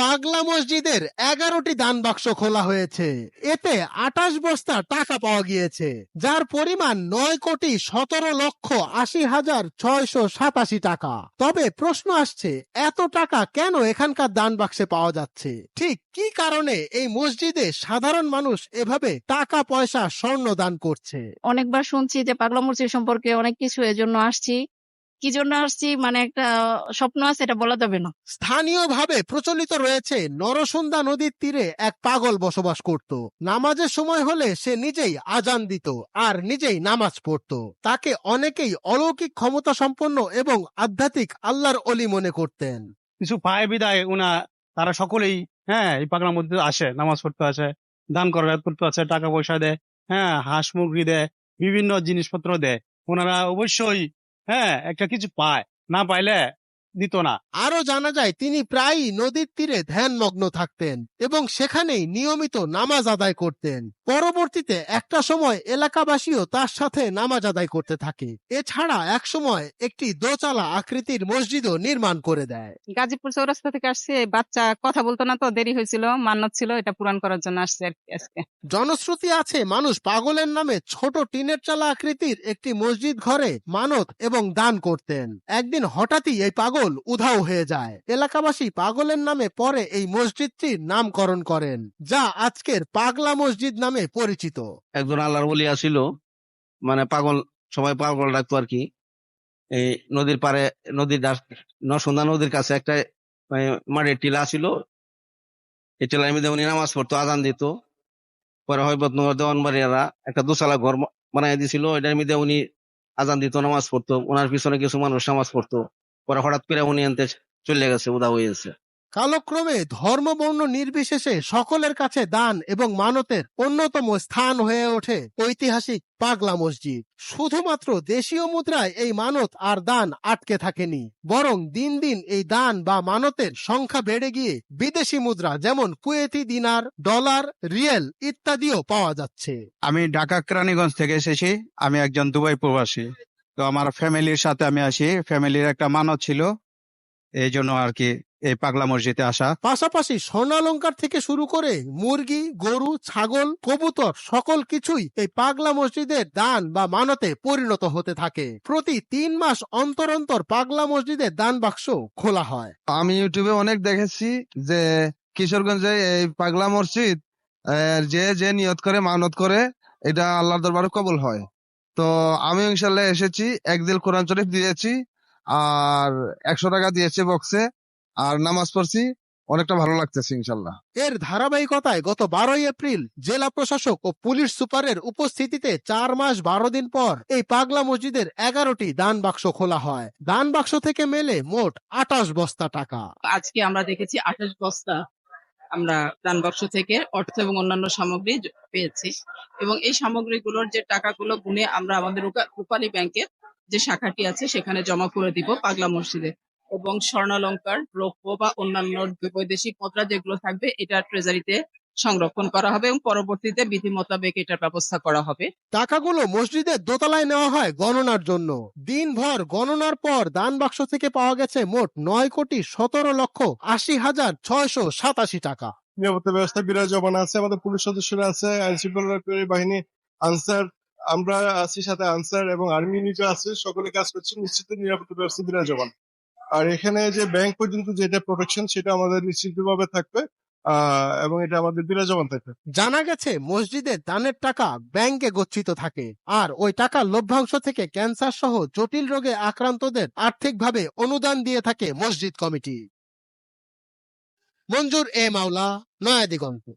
পাগলা মসজিদের এগারোটি দান বাক্স খোলা হয়েছে। এতে আটাশ বস্তা টাকা পাওয়া গিয়েছে, যার পরিমাণ নয় কোটি সতেরো লক্ষ আশি হাজার ছয়শো সাতাশি টাকা। তবে প্রশ্ন আসছে, এত টাকা কেন এখানকার দান বাক্সে পাওয়া যাচ্ছে? ঠিক কি কারণে এই মসজিদে সাধারণ মানুষ এভাবে টাকা, পয়সা, স্বর্ণ দান করছে? অনেকবার শুনছি যে পাগলা মসজিদ সম্পর্কে অনেক কিছু এজন্য আসছি। কি জন্য আসছি? মানে একটা স্বপ্ন আছে এটা বলা যাবে না। স্থানীয়ভাবে প্রচলিত রয়েছে নরসুন্দা নদীর তীরে এক পাগল বসবাস করত। নামাজের সময় হলে সে নিজেই আজান দিত আর নিজেই নামাজ পড়ত। তাকে অনেকেই অলৌকিক ক্ষমতা সম্পন্ন এবং আধ্যাত্মিক আল্লাহর অলি মনে করতেন। কিছু পায় বিদায় উনা তারা সকলেই হ্যাঁ এই পাগলার মধ্যে আসে নামাজ পড়তে আসে দান করার করতে আসে টাকা পয়সা দেয় হ্যাঁ হাঁস মুরগি দেয় বিভিন্ন জিনিসপত্র দেয়। ওনারা অবশ্যই হ্যাঁ একটা কিছু পায়। না পাইলে দিত না। আরও জানা যায় তিনি প্রায়ই নদীর তীরে ধ্যানমগ্ন থাকতেন এবং সেখানেই নিয়মিত নামাজ আদায় করতেন। পরবর্তীতে একটা সময় এলাকাবাসীও তার সাথে নামাজ আদায় করতে থাকে। এছাড়া একসময় একটি দোচালা আকৃতির মসজিদও নির্মাণ করে দেয়। গাজীপুর চৌরাস্তা থেকে আসছে বাচ্চা কথা বলতো না তো দেরি হয়েছিল মান্নত ছিল এটা পূরণ করার জন্য আসছে আর কি আজকে। জনশ্রুতি আছে মানুষ পাগলের নামে ছোট টিনের চালা আকৃতির একটি মসজিদ ঘরে মানত এবং দান করতেন। একদিন হঠাৎই এই পাগল উধাও হয়ে যায়। এলাকাবাসী পাগলের নামে পরে এই মসজিদটির নামকরণ করেন, যা আজকের পাগলা মসজিদ নামে পরিচিত। একজন আল্লাহর বলি আসিল মানে পাগল, সবাই পাগল ডাকতো আর কি। এই নদীর পারে নদীর নসন্দা নদীর কাছে একটা মাটির টিলা ছিল এই টিলার মধ্যে উনি নামাজ পড়তো, আজান দিত। পরে হইবতনগর দেওয়ানবাড়িয়ারা একটা দুসালা ঘর বানাই দিছিল। এটার মধ্যে উনি আজান দিত, নামাজ পড়তো। ওনার পিছনে কিছু মানুষ নামাজ পড়তো। পরে হঠাৎ করে উনি আনতে চলে গেছে উদা হয়ে গেছে। কালক্রমে ধর্ম বর্ণ নির্বিশেষে সকলের কাছে দান এবং মানতের অন্যতম স্থান হয়ে ওঠে ঐতিহাসিক পাগলা মসজিদ। শুধুমাত্র দেশীয় মুদ্রায় এই মানত আর দান আটকে থাকেনি বরং দিন দিন এই দান বা মানতের সংখ্যা বেড়ে গিয়ে বিদেশি মুদ্রা যেমন কুয়েতি দিনার ডলার রিয়েল ইত্যাদিও পাওয়া যাচ্ছে। আমি ঢাকা কেরানীগঞ্জ থেকে এসেছি আমি একজন দুবাই প্রবাসী। তো আমার ফ্যামিলির সাথে আমি আসি। ফ্যামিলির একটা মানত ছিল। এই জন্য আর কি এই পাগলা মসজিদে আসা। পাশাপাশি স্বর্ণালঙ্কার থেকে শুরু করে মুরগি গরু ছাগল কবুতর সকল কিছুই এই পাগলা মসজিদের দান বা মানতে পরিণত হতে থাকে। প্রতি তিন মাস অন্তর অন্তর পাগলা মসজিদের দান বাক্স খোলা হয়। আমি ইউটিউবে অনেক দেখেছি যে কিশোরগঞ্জে এই পাগলা মসজিদ আহ, যে যে নিয়ত করে মানত করে এটা আল্লাহর দরবারে কবল হয়। তো আমি ইনশাল্লাহ এসেছি একদিল কোরআন শরীফ দিয়েছি আর একশো টাকা দিয়েছি বক্সে আর নামাজ পড়ছি অনেকটা ভালো লাগতেছে ইনশাল্লাহ। এর ধারাবাহিকতায় গত বারোই এপ্রিল জেলা প্রশাসক ও পুলিশ সুপারের উপস্থিতিতে চার মাস বারো দিন পর এই পাগলা মসজিদের এগারোটি দান বাক্স খোলা হয়। দান বাক্স থেকে মেলে মোট আটাশ বস্তা টাকা। আজকে আমরা দেখেছি আঠাশ বস্তা আমরা দান বাক্স থেকে অর্থ এবং অন্যান্য সামগ্রী পেয়েছি। এবং এই সামগ্রীগুলোর যে টাকাগুলো গুনে আমরা আমাদের রূপালী ব্যাংকের যে শাখাটি আছে, সেখানে জমা করে দিব পাগলা মসজিদে। এবং স্বর্ণালঙ্কার, রৌপ্য বা অন্যান্য বৈদেশিক মুদ্রা যেগুলো থাকবে, এটা ট্রেজারিতে সংরক্ষণ করা হবে এবং পরবর্তীতে বিধি মোতাবেক এটার ব্যবস্থা করা হবে। টাকাগুলো মসজিদের দোতলায় নেওয়া হয় গণনার জন্য। দিনভর গণনার পর দান বাক্স থেকে পাওয়া গেছে মোট নয় কোটি সতেরো লক্ষ আশি হাজার ছয়শো সাতাশি টাকা। নিরাপত্তা ব্যবস্থা বিরাজমান আছে আমাদের পুলিশ সদস্যরা আছে আইন শৃঙ্খলা বাহিনী আনসার আমরা আছি সাথে আনসার এবং আর্মি ইউনিটও আছে সকলে কাজ করছে নিশ্চিত নিরাপত্তা ব্যবস্থা বিরাজমান আর এখানে যে ব্যাংক পর্যন্ত যেটা প্রোটেকশন সেটা আমাদের নিশ্চিতভাবে থাকবে। এবং এটা আমাদের বিরাজমান থাকে। জানা গেছে, মসজিদে দানের টাকা ব্যাংকে গচ্ছিত থাকে। আর ওই টাকা লভ্যাংশ থেকে ক্যান্সার সহ জটিল রোগে আক্রান্তদের আর্থিকভাবে অনুদান দিয়ে থাকে মসজিদ কমিটি। মঞ্জুর এ মাওলা, নয়া দিগন্ত।